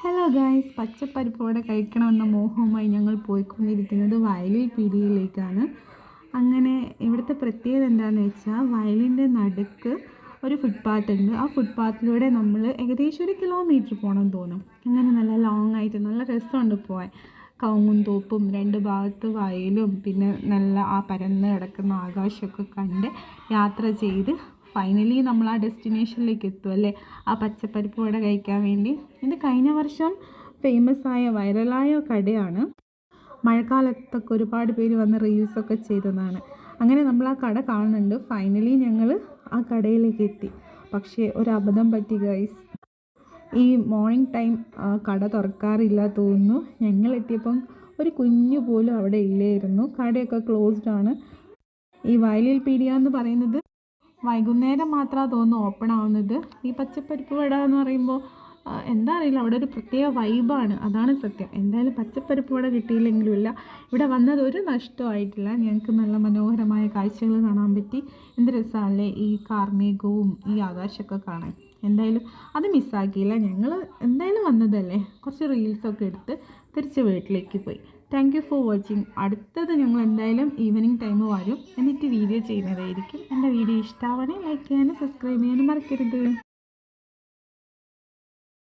Hello guys പച്ചപ്പരിപ്പോടെ കഴിക്കണമെന്ന മോഹവുമായി ഞങ്ങൾ പോയിക്കൊണ്ടിരിക്കുന്നത് വയലിൽ പീടികയിലേക്കാണ്. അങ്ങനെ ഇവിടുത്തെ പ്രത്യേകത എന്താണെന്ന് വെച്ചാൽ വയലിന്റെ നടുക്ക് ഒരു ഫുട്പാത്ത് ഉണ്ട്. ആ ഫുട്പാത്തിലൂടെ നമ്മൾ ഏകദേശം ഒരു കിലോമീറ്റർ പോകണം തോന്നും. അങ്ങനെ നല്ല ലോങ് ആയിട്ട് നല്ല രസമുണ്ട് പോകാൻ കവുങ്ങും തോപ്പും രണ്ട് ഭാഗത്ത് വയലും പിന്നെ നല്ല ആ പരന്ന് കിടക്കുന്ന ആകാശമൊക്കെ കണ്ട് യാത്ര ചെയ്ത് ഫൈനലി നമ്മൾ ആ ഡെസ്റ്റിനേഷനിലേക്ക് എത്തും അല്ലേ? ആ പച്ചപ്പരിപ്പ് വട കഴിക്കാൻ വേണ്ടി. ഇത് കഴിഞ്ഞ വർഷം ഫേമസ് ആയ വൈറലായ കടയാണ്. മഴക്കാലത്തൊക്കെ ഒരുപാട് പേര് വന്ന് റീൽസൊക്കെ ചെയ്തതാണ്. അങ്ങനെ നമ്മൾ ആ കട കാണുന്നുണ്ട്. ഫൈനലി ഞങ്ങൾ ആ കടയിലേക്ക് എത്തി. പക്ഷേ ഒരു അബദ്ധം പറ്റി ഗൈസ് ഈ മോർണിംഗ് ടൈം കട തുറക്കാറില്ല തോന്നുന്നു. ഞങ്ങൾ എത്തിയപ്പം ഒരു കുഞ്ഞു പോലും അവിടെ ഇല്ലായിരുന്നു. കടയൊക്കെ ക്ലോസ്ഡ് ആണ്. ഈ വയലിൽ പീഡിയ എന്ന് പറയുന്നത് വൈകുന്നേരം മാത്രമാണ് തോന്നുന്നു ഓപ്പൺ ആവുന്നത്. ഈ പച്ചപ്പരിപ്പ് വട എന്ന് പറയുമ്പോൾ എന്താ അറിയില്ല. അവിടെ ഒരു പ്രത്യേക വൈബാണ് അതാണ് സത്യം. എന്തായാലും പച്ചപ്പരിപ്പ് വട കിട്ടിയില്ലെങ്കിലും ഇല്ല. ഇവിടെ വന്നത് ഒരു നഷ്ടമായിട്ടില്ല. ഞങ്ങൾക്ക് നല്ല മനോഹരമായ കാഴ്ചകൾ കാണാൻ പറ്റി. എന്ത് രസമല്ലേ ഈ കാർമേഘവും ഈ ആകാശമൊക്കെ കാണാൻ. എന്തായാലും അത് മിസ്സാക്കിയില്ല. ഞങ്ങൾ എന്തായാലും വന്നതല്ലേ? കുറച്ച് റീൽസൊക്കെ എടുത്ത് തിരിച്ച് വീട്ടിലേക്ക് പോയി. താങ്ക് യു ഫോർ വാച്ചിങ് അടുത്തത് ഞങ്ങൾ എന്തായാലും ഈവനിങ് ടൈം വരും. എന്നിട്ട് വീഡിയോ ചെയ്യുന്നതായിരിക്കും. എന്റെ വീഡിയോ ഇഷ്ടമാവണേ ലൈക്ക് ചെയ്യാനും സബ്സ്ക്രൈബ് ചെയ്യാനും മറക്കരുത്.